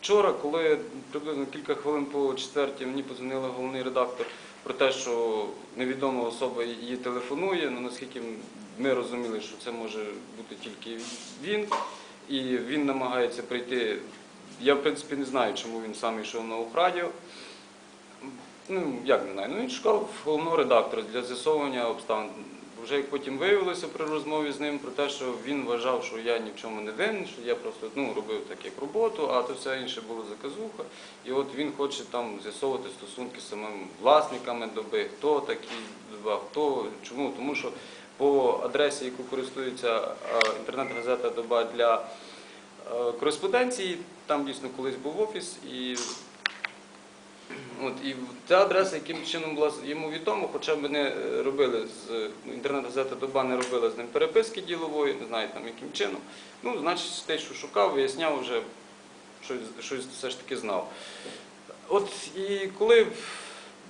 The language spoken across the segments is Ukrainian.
Вчора, коли приблизно кілька хвилин по четвертій мені подзвонила головний редактор про те, що невідома особа її телефонує, ну наскільки ми розуміли, що це може бути тільки він, і він намагається прийти. Я, в принципі, не знаю, чому він сам йшов на Ухрадіо. Ну, як не знаю, ну він шукав головного редактора для з'ясовування обставин. Вже як потім виявилося при розмові з ним про те, що він вважав, що я ні в чому не винен, що я просто ну, робив так як роботу, а то все інше було заказуха. І от він хоче там з'ясовувати стосунки з самими власниками доби, хто такий доба, хто чому. Тому що по адресі, яку користується інтернет-газета Доба для е, кореспонденції, там дійсно колись був офіс і От, і ця адреса, яким чином була йому відомо, хоча б не е, робили з ну, інтернет-газета Доба не робила з ним переписки ділової, не знаю там яким чином. Ну, значить, те, що шукав, виясняв вже, щось, щось все ж таки знав. От і коли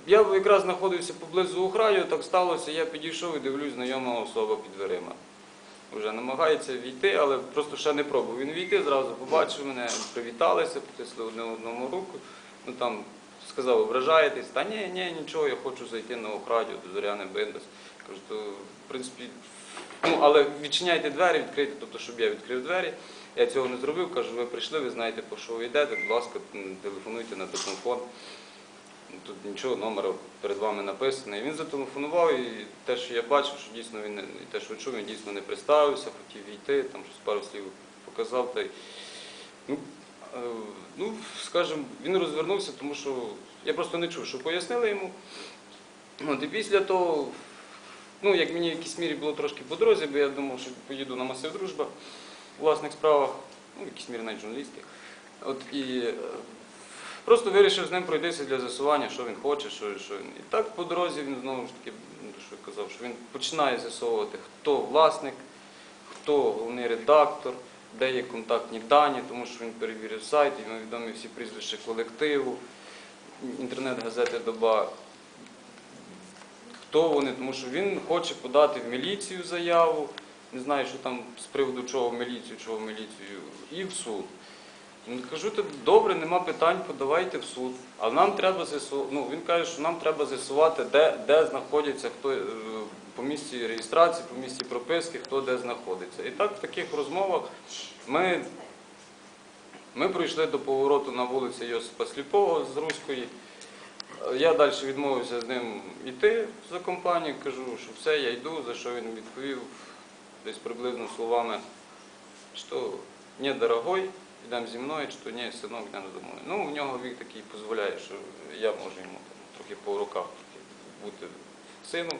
я якраз знаходився поблизу Ухраю, так сталося, я підійшов і дивлюсь, знайома особа під дверима. Вже намагається війти, але просто ще не пробував він війти, зразу побачив мене, привіталися, потисли одне одному руку. Ну там сказав, ображаєтесь, та ні, ні, нічого, я хочу зайти на охраді до Зоряни Биндас. Кажу, то в принципі, ну але відчиняйте двері, відкрийте, тобто, щоб я відкрив двері. Я цього не зробив, кажу, ви прийшли, ви знаєте, по що ви йдете, будь ласка, телефонуйте на телефон. Тут нічого, номер перед вами написаний. Він зателефонував, і те, що я бачив, що дійсно він і те, що чув, він дійсно не представився, хотів війти, там щось пару слів показав. Та й, ну, ну, скажімо, він розвернувся, тому що я просто не чув, що пояснили йому. От, і після того, ну, як мені в якійсь мірі було трошки по дорозі, бо я думав, що поїду на масив дружба у власних справах, ну, в якійсь мірі навіть журналістських. От, і е, Просто вирішив з ним пройтися для з'ясування, що він хоче, що, що він. І так по дорозі він знову ж таки, ну, що я казав, що він починає з'ясовувати, хто власник, хто головний редактор, де є контактні дані, тому що він перевірив сайт, йому відомі всі прізвища колективу, інтернет-газети Доба. Хто вони, тому що він хоче подати в міліцію заяву, не знаю, що там з приводу чого в міліцію, чого в міліцію, і в суд. Ну, Кажу, то добре, нема питань, подавайте в суд. А нам треба з'ясувати, ну він каже, що нам треба з'ясувати, де, де знаходяться, хто е, по місці реєстрації, по місці прописки, хто де знаходиться. І так в таких розмовах ми, ми прийшли до повороту на вулиці Йосипа Сліпого з Руської. Я далі відмовився з ним йти за компанію, кажу, що все, я йду, за що він відповів десь приблизно словами, що ні, дорогой, йдемо зі мною, чи ні, синок, йдемо домой. Ну, в нього вік такий дозволяє, що я можу йому там, трохи по руках бути сином.